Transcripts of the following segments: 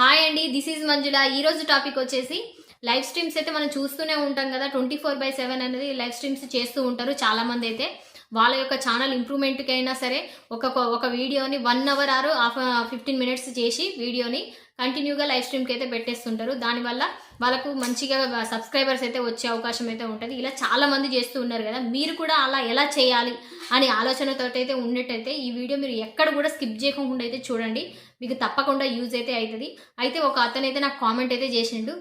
Hi అండి this is మంజుల. ఈ రోజు టాపిక్ వచ్చేసి లైవ్ స్ట్రీమ్స్ అయితే మనం చూస్తూనే ఉంటాం కదా ట్వంటీ ఫోర్ బై సెవెన్ అనేది లైవ్ స్ట్రీమ్స్ చేస్తూ ఉంటారు చాలామంది అయితే. వాళ్ళ యొక్క ఛానల్ ఇంప్రూవ్మెంట్కి అయినా సరే ఒక ఒక వీడియోని one hour or half fifteen minutes చేసి వీడియోని కంటిన్యూగా లైవ్ స్ట్రీమ్కి అయితే పెట్టేస్తుంటారు. దానివల్ల వాళ్ళకు మంచిగా సబ్స్క్రైబర్స్ అయితే వచ్చే అవకాశం అయితే ఉంటుంది. ఇలా చాలా మంది చేస్తూ ఉన్నారు కదా మీరు కూడా అలా ఎలా చేయాలి అనే ఆలోచనతో అయితే ఉన్నట్టయితే ఈ వీడియో మీరు ఎక్కడ కూడా స్కిప్ చేయకుండా అయితే చూడండి. మీకు తప్పకుండా యూజ్ అయితే అవుతుంది అయితే ఒక అతను అయితే నాకు కామెంట్ అయితే చేసిండు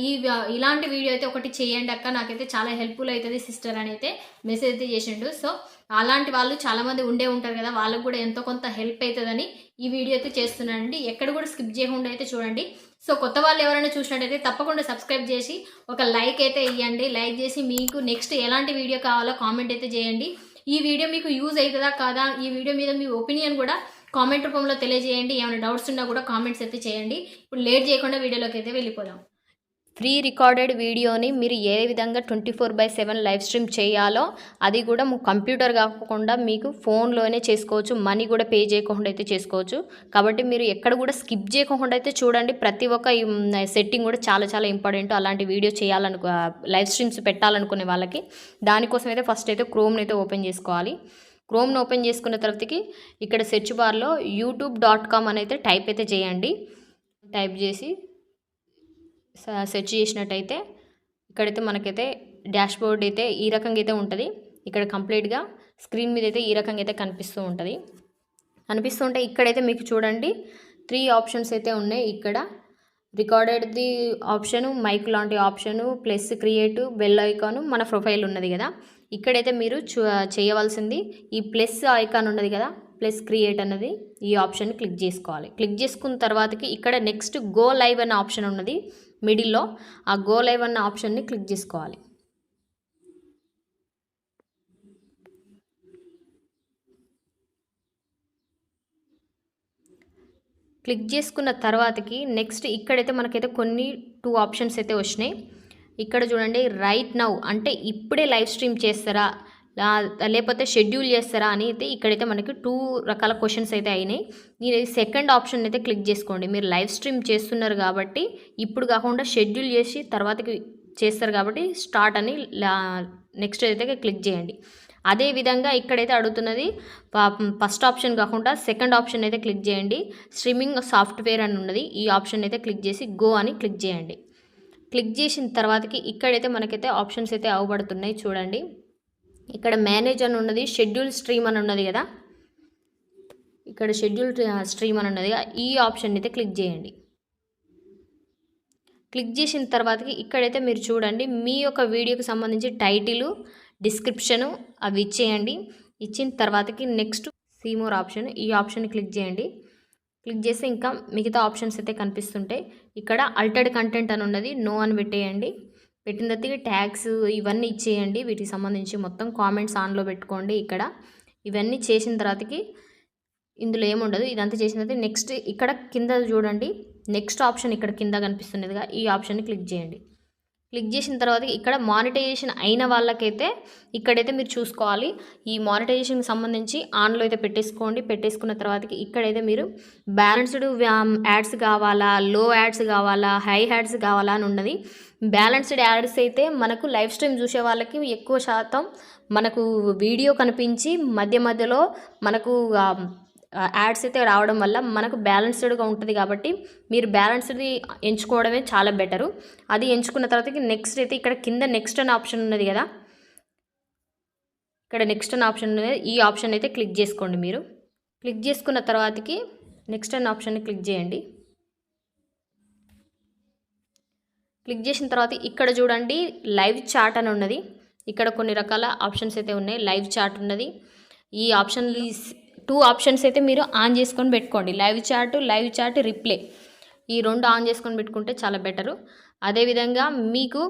ఈ ఇలాంటి వీడియో అయితే ఒకటి చేయండి అక్క నాకైతే చాలా హెల్ప్ఫుల్ అవుతుంది సిస్టర్ అని అయితే మెసేజ్ అయితే చేసిండు. సో అలాంటి వాళ్ళు చాలామంది ఉండే ఉంటారు కదా వాళ్ళకు కూడా ఎంతో కొంత హెల్ప్ అవుతుందని ఈ వీడియో అయితే చేస్తున్నానండి. ఎక్కడ కూడా స్కిప్ చేయకుండా అయితే చూడండి. సో కొత్త వాళ్ళు ఎవరైనా చూసినట్టయితే తప్పకుండా సబ్స్క్రైబ్ చేసి ఒక లైక్ అయితే ఇవ్వండి లైక్ చేసి మీకు నెక్స్ట్ ఎలాంటి వీడియో కావాలో కామెంట్ అయితే చేయండి. ఈ వీడియో మీకు యూజ్ అవుతుందా కాదా ఈ వీడియో మీద మీ ఒపీనియన్ కూడా కామెంట్ రూపంలో తెలియజేయండి. ఏమైనా డౌట్స్ ఉన్నా కూడా కామెంట్స్ అయితే చేయండి. ఇప్పుడు లేట్ చేయకుండా వీడియోలోకి అయితే వెళ్ళిపోదాం. ఫ్రీ రికార్డెడ్ వీడియోని మీరు ఏ విధంగా twenty four by seven live stream చేయాలో అది కూడా మీ కంప్యూటర్ కాకుండా మీకు ఫోన్లోనే చేసుకోవచ్చు మనీ కూడా పే చేయకుండా అయితే చేసుకోవచ్చు. కాబట్టి మీరు ఎక్కడ కూడా స్కిప్ చేయకుండా అయితే చూడండి. ప్రతి ఒక్క సెట్టింగ్ కూడా చాలా చాలా ఇంపార్టెంట్. అలాంటి వీడియో చేయాలనుకో లైవ్ స్ట్రీమ్స్ పెట్టాలనుకునే వాళ్ళకి దానికోసం అయితే ఫస్ట్ అయితే క్రోమ్ని అయితే ఓపెన్ చేసుకోవాలి. క్రోమ్ని ఓపెన్ చేసుకున్న తర్వాతకి ఇక్కడ సెర్చ్ బార్లో యూట్యూబ్ డాట్ కామ్ అని అయితే టైప్ అయితే చేయండి. టైప్ చేసి సెర్చ్ చేసినట్టయితే ఇక్కడైతే మనకైతే డాష్ బోర్డ్ అయితే ఈ రకంగా అయితే ఉంటుంది. ఇక్కడ కంప్లీట్గా స్క్రీన్ మీద అయితే ఈ రకంగా అయితే కనిపిస్తూ ఉంటుంది. కనిపిస్తూ ఉంటే ఇక్కడైతే మీకు చూడండి త్రీ ఆప్షన్స్ అయితే ఉన్నాయి ఇక్కడ. రికార్డెడ్ది ఆప్షను మైక్ లాంటి option plus create bell icon మన ప్రొఫైల్ ఉన్నది కదా. ఇక్కడైతే మీరు చేయవలసింది ఈ ప్లస్ ఐకాన్ ఉన్నది కదా ప్లస్ క్రియేట్ అన్నది ఈ ఆప్షన్ క్లిక్ చేసుకోవాలి. క్లిక్ చేసుకున్న తర్వాతకి ఇక్కడ నెక్స్ట్ గో లైవ్ అన్న ఆప్షన్ ఉన్నది. మిడిల్లో ఆ గో లైవ్ అన్న ఆప్షన్ని క్లిక్ చేసుకోవాలి. క్లిక్ చేసుకున్న తర్వాతకి నెక్స్ట్ ఇక్కడైతే మనకైతే కొన్ని టూ ఆప్షన్స్ అయితే వచ్చినాయి. ఇక్కడ చూడండి రైట్ నౌ అంటే ఇప్పుడే లైవ్ స్ట్రీమ్ చేస్తారా? లేకపోతే షెడ్యూల్ చేస్తారా అని అయితే ఇక్కడైతే మనకి టూ రకాల క్వశ్చన్స్ అయితే అయినాయి. మీరు సెకండ్ ఆప్షన్ అయితే క్లిక్ చేసుకోండి. మీరు లైవ్ స్ట్రీమ్ చేస్తున్నారు కాబట్టి ఇప్పుడు కాకుండా షెడ్యూల్ చేసి తర్వాతకి చేస్తారు కాబట్టి స్టార్ట్ అని నెక్స్ట్ అయితే క్లిక్ చేయండి. అదే విధంగా ఇక్కడైతే అడుగుతున్నది ఫస్ట్ ఆప్షన్ కాకుండా సెకండ్ ఆప్షన్ అయితే క్లిక్ చేయండి. స్ట్రీమింగ్ సాఫ్ట్వేర్ అని ఉన్నది ఈ ఆప్షన్ అయితే క్లిక్ చేసి గో అని క్లిక్ చేయండి. క్లిక్ చేసిన తర్వాతకి ఇక్కడైతే మనకైతే ఆప్షన్స్ అయితే అవబడుతున్నాయి చూడండి. ఇక్కడ మేనేజ్ అని ఉన్నది షెడ్యూల్ స్ట్రీమ్ అని ఉన్నది కదా. ఇక్కడ షెడ్యూల్ స్ట్రీమ్ అని ఉన్నది కదా, ఈ ఆప్షన్ అయితే క్లిక్ చేయండి. క్లిక్ చేసిన తర్వాతకి ఇక్కడైతే మీరు చూడండి మీ యొక్క వీడియోకి సంబంధించి టైటిలు డిస్క్రిప్షను అవి ఇచ్చేయండి. ఇచ్చిన తర్వాతకి నెక్స్ట్ సీమోర్ ఆప్షన్ ఈ ఆప్షన్ క్లిక్ చేయండి. క్లిక్ చేస్తే ఇంకా మిగతా ఆప్షన్స్ అయితే కనిపిస్తుంటాయి. ఇక్కడ అల్టర్డ్ కంటెంట్ అని ఉన్నది నో అని పెట్టేయండి. పెట్టిన తర్వాత ట్యాగ్స్ ఇవన్నీ ఇచ్చేయండి. వీటికి సంబంధించి మొత్తం కామెంట్స్ ఆన్లో పెట్టుకోండి ఇక్కడ. ఇవన్నీ చేసిన తర్వాతకి ఇందులో ఏముండదు ఇదంతా చేసిన తర్వాత నెక్స్ట్ ఇక్కడ కింద చూడండి. నెక్స్ట్ ఆప్షన్ ఇక్కడ కింద కనిపిస్తున్నదిగా. ఈ ఆప్షన్ని క్లిక్ చేయండి. క్లిక్ చేసిన తర్వాత ఇక్కడ మానిటైజేషన్ అయిన వాళ్ళకైతే ఇక్కడైతే మీరు చూసుకోవాలి. ఈ మానిటైజేషన్కి సంబంధించి ఆన్లో అయితే పెట్టేసుకోండి. పెట్టేసుకున్న తర్వాతకి ఇక్కడైతే మీరు బ్యాలెన్స్డ్ యాడ్స్ కావాలా లో యాడ్స్ కావాలా హై యాడ్స్ కావాలా అని ఉన్నది. బ్యాలెన్స్డ్ యాడ్స్ అయితే మనకు లైవ్ స్ట్రీమ్ చూసే వాళ్ళకి ఎక్కువ శాతం మనకు వీడియో కనిపించి మధ్య మధ్యలో మనకు యాడ్స్ అయితే రావడం వల్ల మనకు బ్యాలెన్స్డ్గా ఉంటుంది కాబట్టి మీరు బ్యాలెన్స్డ్ది ఎంచుకోవడమే చాలా బెటరు. అది ఎంచుకున్న తర్వాత నెక్స్ట్ అయితే ఇక్కడ కింద నెక్స్ట్ అనే ఆప్షన్ ఉన్నది కదా? ఇక్కడ నెక్స్ట్ అనే ఆప్షన్ ఉన్నది ఈ ఆప్షన్ అయితే క్లిక్ చేసుకోండి మీరు. క్లిక్ చేసుకున్న తర్వాతకి నెక్స్ట్ అనే ఆప్షన్ని క్లిక్ చేయండి. క్లిక్ చేసిన తర్వాత ఇక్కడ చూడండి లైవ్ చాట్ అని ఉన్నది. ఇక్కడ కొన్ని రకాల ఆప్షన్స్ అయితే ఉన్నాయి. లైవ్ చాట్ ఉన్నది. ఈ ఆప్షన్ టూ ఆప్షన్స్ అయితే మీరు ఆన్ చేసుకొని పెట్టుకోండి. Live chat live chat replay. ఈ రెండు ఆన్ చేసుకొని పెట్టుకుంటే చాలా బెటరు. అదేవిధంగా మీకు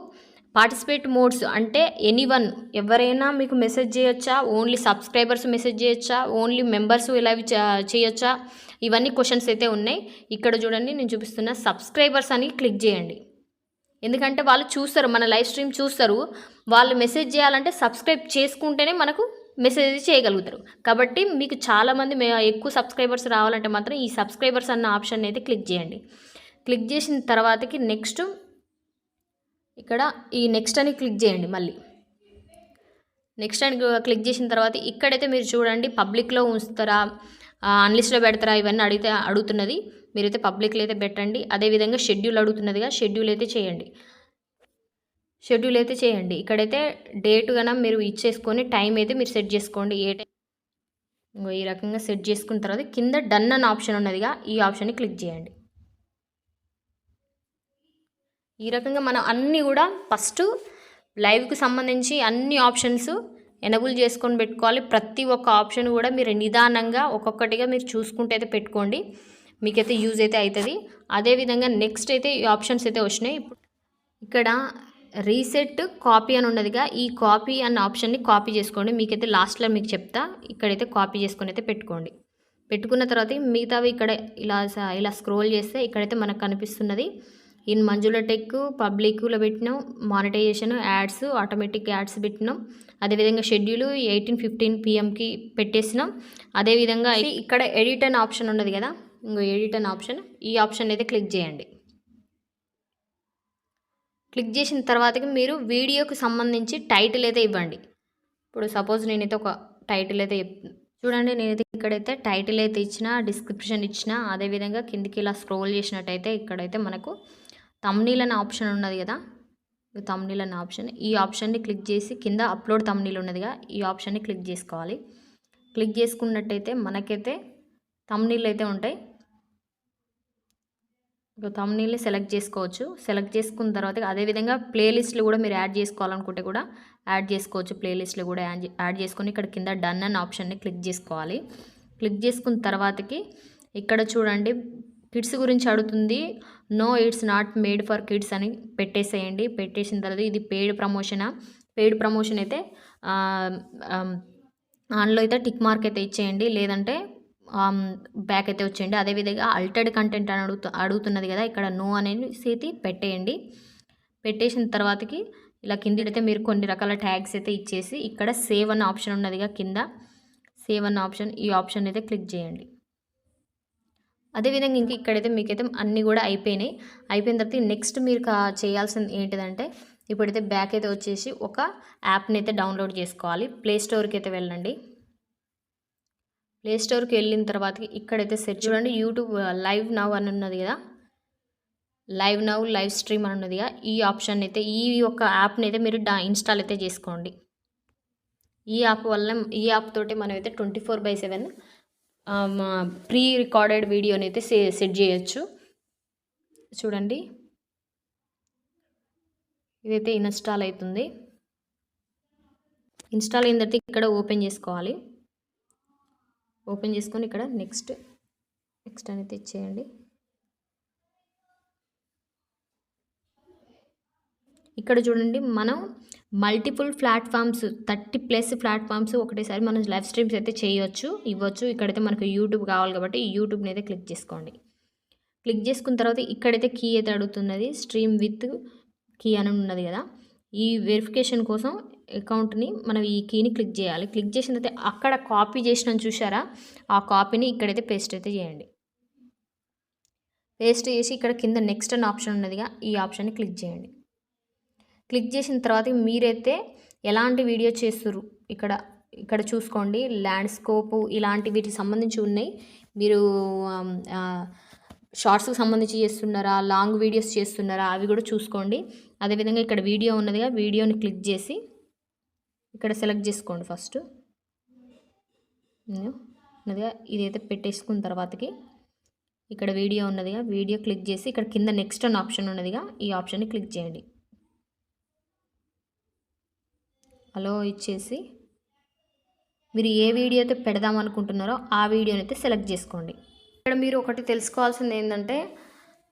పార్టిసిపేట్ మోడ్స్ అంటే ఎనీ వన్ ఎవరైనా మీకు మెసేజ్ చేయొచ్చా? ఓన్లీ సబ్స్క్రైబర్స్ మెసేజ్ చేయొచ్చా? ఓన్లీ మెంబర్స్ ఇలా చేయొచ్చా? ఇవన్నీ క్వశ్చన్స్ అయితే ఉన్నాయి. ఇక్కడ చూడండి నేను చూపిస్తున్న సబ్స్క్రైబర్స్ అని క్లిక్ చేయండి. ఎందుకంటే వాళ్ళు చూస్తారు మన లైవ్ స్ట్రీమ్ చూస్తారు. వాళ్ళు మెసేజ్ చేయాలంటే సబ్స్క్రైబ్ చేసుకుంటేనే మనకు మెసేజ్ చేయగలుగుతారు. కాబట్టి మీకు చాలామంది మే ఎక్కువ సబ్స్క్రైబర్స్ రావాలంటే మాత్రం ఈ సబ్స్క్రైబర్స్ అన్న ఆప్షన్ అయితే క్లిక్ చేయండి. క్లిక్ చేసిన తర్వాతకి నెక్స్ట్ ఇక్కడ ఈ నెక్స్ట్ అని క్లిక్ చేయండి మళ్ళీ. నెక్స్ట్ అని క్లిక్ చేసిన తర్వాత ఇక్కడైతే మీరు చూడండి పబ్లిక్లో ఉంచుతారా అన్లిస్ట్లో పెడతారా ఇవన్నీ అడిగితే అడుగుతున్నది. మీరైతే పబ్లిక్లో అయితే పెట్టండి. అదేవిధంగా షెడ్యూల్ అడుగుతున్నదిగా షెడ్యూల్ అయితే చేయండి. షెడ్యూల్ అయితే చేయండి. ఇక్కడైతే డేట్ కన్నా మీరు ఇచ్చేసుకొని టైం అయితే మీరు సెట్ చేసుకోండి. ఏ టైం ఈ రకంగా సెట్ చేసుకున్న తర్వాత కింద డన్ అన్న ఆప్షన్ ఉన్నదిగా ఈ ఆప్షన్ని క్లిక్ చేయండి. ఈ రకంగా మనం అన్నీ కూడా ఫస్ట్ లైవ్కి సంబంధించి అన్ని ఆప్షన్స్ ఎనబుల్ చేసుకొని పెట్టుకోవాలి. ప్రతి ఒక్క ఆప్షన్ కూడా మీరు నిదానంగా ఒక్కొక్కటిగా మీరు చూసుకుంటే అయితే పెట్టుకోండి. మీకైతే యూజ్ అయితే అవుతుంది అదేవిధంగా నెక్స్ట్ అయితే ఈ ఆప్షన్స్ అయితే వచ్చినాయి. ఇక్కడ రీసెట్ కాపీ అని ఉన్నదిగా ఈ కాపీ అన్న ఆప్షన్ని కాపీ చేసుకోండి. మీకైతే లాస్ట్లో మీకు చెప్తా. ఇక్కడైతే కాపీ చేసుకొని అయితే పెట్టుకోండి. పెట్టుకున్న తర్వాత మిగతావి ఇక్కడ ఇలా ఇలా స్క్రోల్ చేస్తే ఇక్కడైతే మనకు కనిపిస్తున్నది. ఇన్ మంజుల టెక్ పబ్లిక్లో పెట్టినాం. మానిటైజేషన్ యాడ్స్ ఆటోమేటిక్ యాడ్స్ పెట్టినాం. అదేవిధంగా షెడ్యూల్ ఎయిటీన్ ఫిఫ్టీన్ పిఎంకి పెట్టేసినాం. అదేవిధంగా ఇక్కడ ఎడిట్ అనే ఆప్షన్ ఉన్నది కదా ఇంకో ఎడిట్ అనే ఆప్షన్ ఈ ఆప్షన్ అయితే క్లిక్ చేయండి. క్లిక్ చేసిన తర్వాతకి మీరు వీడియోకి సంబంధించి టైటిల్ అయితే ఇవ్వండి. ఇప్పుడు సపోజ్ నేనైతే ఒక టైటిల్ అయితే చూడండి నేనైతే ఇక్కడైతే టైటిల్ అయితే ఇచ్చిన డిస్క్రిప్షన్ ఇచ్చిన అదేవిధంగా కిందికి ఇలా స్క్రోల్ చేసినట్టయితే ఇక్కడైతే మనకు తమ్నీల్ అనే ఆప్షన్ ఉన్నది కదా. తమ్నీల్ అనే ఆప్షన్ ఈ ఆప్షన్ని క్లిక్ చేసి కింద అప్లోడ్ తమ్నీల్ ఉన్నదిగా ఈ ఆప్షన్ని క్లిక్ చేసుకోవాలి. క్లిక్ చేసుకున్నట్టయితే మనకైతే తమ్నీళ్ళు అయితే ఉంటాయి. తమ్నీల్ని సెలెక్ట్ చేసుకోవచ్చు. సెలెక్ట్ చేసుకున్న తర్వాత అదేవిధంగా ప్లేలిస్ట్లు కూడా మీరు యాడ్ చేసుకోవాలనుకుంటే కూడా యాడ్ చేసుకోవచ్చు. ప్లేలిస్ట్లు కూడా యాడ్ యాడ్ చేసుకొని ఇక్కడ కింద డన్ అన్న ఆప్షన్ని క్లిక్ చేసుకోవాలి. క్లిక్ చేసుకున్న తర్వాతకి ఇక్కడ చూడండి కిడ్స్ గురించి అడుగుతుంది. No it's not made for kids అని పెట్టేసేయండి. పెట్టేసిన తర్వాత ఇది పెయిడ్ ప్రమోషనా పెయిడ్ ప్రమోషన్ అయితే ఆన్లో అయితే టిక్ మార్క్ అయితే ఇచ్చేయండి. లేదంటే బ్యాక్ అయితే వచ్చేయండి. అదేవిధంగా అల్టర్డ్ కంటెంట్ అని అడుగుతు అడుగుతున్నది కదా ఇక్కడ నో అనేది సేతి పెట్టేయండి. పెట్టేసిన తర్వాతకి ఇలా కింద అయితే మీరు కొన్ని రకాల ట్యాగ్స్ అయితే ఇచ్చేసి ఇక్కడ సేవ్ అన్న ఆప్షన్ ఉన్నదిగా కింద సేవ్ అన్న ఆప్షన్ ఈ ఆప్షన్ అయితే క్లిక్ చేయండి. అదేవిధంగా ఇంక ఇక్కడైతే మీకైతే అన్నీ కూడా అయిపోయినాయి. అయిపోయిన తర్వాత నెక్స్ట్ మీరు కా- చేయాల్సింది ఏంటిదంటే ఇప్పుడైతే బ్యాక్ అయితే వచ్చేసి ఒక యాప్ని అయితే డౌన్లోడ్ చేసుకోవాలి. ప్లే స్టోర్కి అయితే వెళ్ళండి. ప్లే స్టోర్కి వెళ్ళిన తర్వాత ఇక్కడైతే సెర్చ్ చూడండి. యూట్యూబ్ లైవ్ నవ్ అని ఉన్నది కదా? లైవ్ నవ్ లైవ్ స్ట్రీమ్ అని ఉన్నదిగా ఈ ఆప్షన్ అయితే ఈ యొక్క యాప్ని అయితే మీరు డా ఇన్స్టాల్ అయితే చేసుకోండి. ఈ యాప్ వల్ల ఈ యాప్ తోటి మనం అయితే twenty four by seven pre recorded వీడియోని అయితే సెట్ చేయొచ్చు. చూడండి. ఇదైతే ఇన్స్టాల్ అవుతుంది. ఇన్స్టాల్ అయిన తర్వాత ఇక్కడ ఓపెన్ చేసుకోవాలి. ఓపెన్ చేసుకొని ఇక్కడ నెక్స్ట్ నెక్స్ట్ అనేది ఇచ్చేయండి ఇక్కడ చూడండి మనం multiple platforms thirty plus platforms ఒకటేసారి మనం లైవ్ స్ట్రీమ్స్ అయితే చేయొచ్చు ఇవ్వచ్చు. ఇక్కడైతే మనకు యూట్యూబ్ కావాలి కాబట్టి యూట్యూబ్ని అయితే క్లిక్ చేసుకోండి. క్లిక్ చేసుకున్న తర్వాత ఇక్కడైతే కీ అయితే అడుగుతున్నది స్ట్రీమ్ విత్ కీ అని ఉన్నది కదా. ఈ వెరిఫికేషన్ కోసం అకౌంట్ని మనం ఈ కీని క్లిక్ చేయాలి. క్లిక్ చేసిన తర్వాత అక్కడ కాపీ చేసిన చూసారా ఆ కాపీని ఇక్కడైతే పేస్ట్ అయితే చేయండి. పేస్ట్ చేసి ఇక్కడ కింద నెక్స్ట్ అని ఆప్షన్ ఉన్నదిగా ఈ ఆప్షన్ని క్లిక్ చేయండి. క్లిక్ చేసిన తర్వాత మీరైతే ఎలాంటి వీడియో చేస్తుర్రు? ఇక్కడ ఇక్కడ చూసుకోండి. ల్యాండ్స్కోప్ ఇలాంటి వీటికి సంబంధించి ఉన్నాయి. మీరు um, uh, షార్ట్స్కి సంబంధించి చేస్తున్నారా? లాంగ్ వీడియోస్ చేస్తున్నారా? అవి కూడా చూసుకోండి. అదేవిధంగా ఇక్కడ వీడియో ఉన్నదిగా వీడియోని క్లిక్ చేసి ఇక్కడ సెలెక్ట్ చేసుకోండి ఫస్ట్. ఉన్నదిగా ఇదైతే పెట్టేసుకున్న తర్వాతకి ఇక్కడ వీడియో ఉన్నదిగా వీడియో క్లిక్ చేసి ఇక్కడ కింద నెక్స్ట్ అనే ఆప్షన్ ఉన్నదిగా ఈ ఆప్షన్ని క్లిక్ చేయండి. అలో ఇచ్చేసి మీరు ఏ వీడియో అయితే పెడదాం అనుకుంటున్నారో ఆ వీడియోని అయితే సెలెక్ట్ చేసుకోండి. ఇక్కడ మీరు ఒకటి తెలుసుకోవాల్సింది ఏంటంటే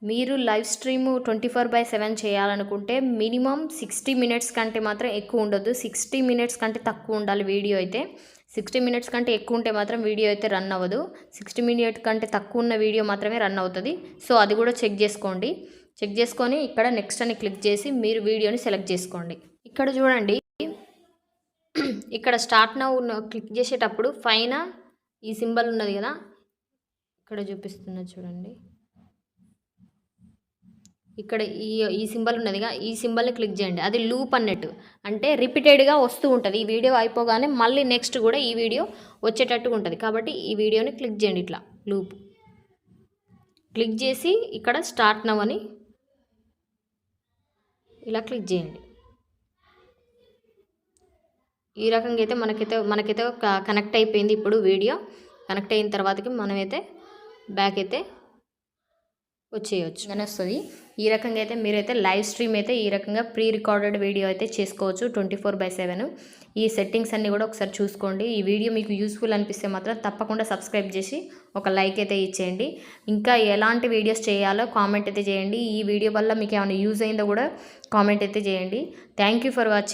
మీరు live stream twenty four by seven చేయాలనుకుంటే మినిమం సిక్స్టీ మినిట్స్ కంటే మాత్రం ఎక్కువ ఉండొద్దు. సిక్స్టీ మినిట్స్ కంటే తక్కువ ఉండాలి వీడియో అయితే. సిక్స్టీ మినిట్స్ కంటే ఎక్కువ ఉంటే మాత్రం వీడియో అయితే రన్ అవ్వదు. సిక్స్టీ మినిట్ కంటే తక్కువ ఉన్న వీడియో మాత్రమే రన్ అవుతుంది. సో అది కూడా చెక్ చేసుకోండి. చెక్ చేసుకొని ఇక్కడ నెక్స్ట్ అని క్లిక్ చేసి మీరు వీడియోని సెలెక్ట్ చేసుకోండి. ఇక్కడ చూడండి. ఇక్కడ స్టార్ట్ నౌ క్లిక్ చేసేటప్పుడు పైన ఈ సింబల్ ఉన్నది కదా. ఇక్కడ చూపిస్తున్నా చూడండి. ఇక్కడ ఈ ఈ సింబల్ ఉన్నదిగా ఈ సింబల్ని క్లిక్ చేయండి. అది లూప్ అన్నట్టు. అంటే రిపీటెడ్గా వస్తూ ఉంటుంది. ఈ వీడియో అయిపోగానే మళ్ళీ నెక్స్ట్ కూడా ఈ వీడియో వచ్చేటట్టుగా ఉంటుంది. కాబట్టి ఈ వీడియోని క్లిక్ చేయండి ఇట్లా లూప్. క్లిక్ చేసి ఇక్కడ స్టార్ట్ నవ్వని ఇలా క్లిక్ చేయండి. ఈ రకంగా అయితే మనకైతే మనకైతే కనెక్ట్ అయిపోయింది ఇప్పుడు వీడియో. కనెక్ట్ అయిన తర్వాతకి మనమైతే బ్యాక్ అయితే వచ్చేయచ్చు. అని వస్తుంది ఈ రకంగా అయితే మీరైతే లైవ్ స్ట్రీమ్ అయితే ఈ రకంగా ప్రీ రికార్డెడ్ వీడియో అయితే చేసుకోవచ్చు ట్వంటీ ఫోర్ బై సెవెన్. ఈ సెట్టింగ్స్ అన్నీ కూడా ఒకసారి చూసుకోండి. ఈ వీడియో మీకు యూస్ఫుల్ అనిపిస్తే మాత్రం తప్పకుండా సబ్స్క్రైబ్ చేసి ఒక లైక్ అయితే ఇచ్చేయండి. ఇంకా ఎలాంటి వీడియోస్ చేయాలో కామెంట్ అయితే చేయండి. ఈ వీడియో వల్ల మీకు ఏమైనా యూజ్ అయిందో కూడా కామెంట్ అయితే చేయండి. Thank you for watching.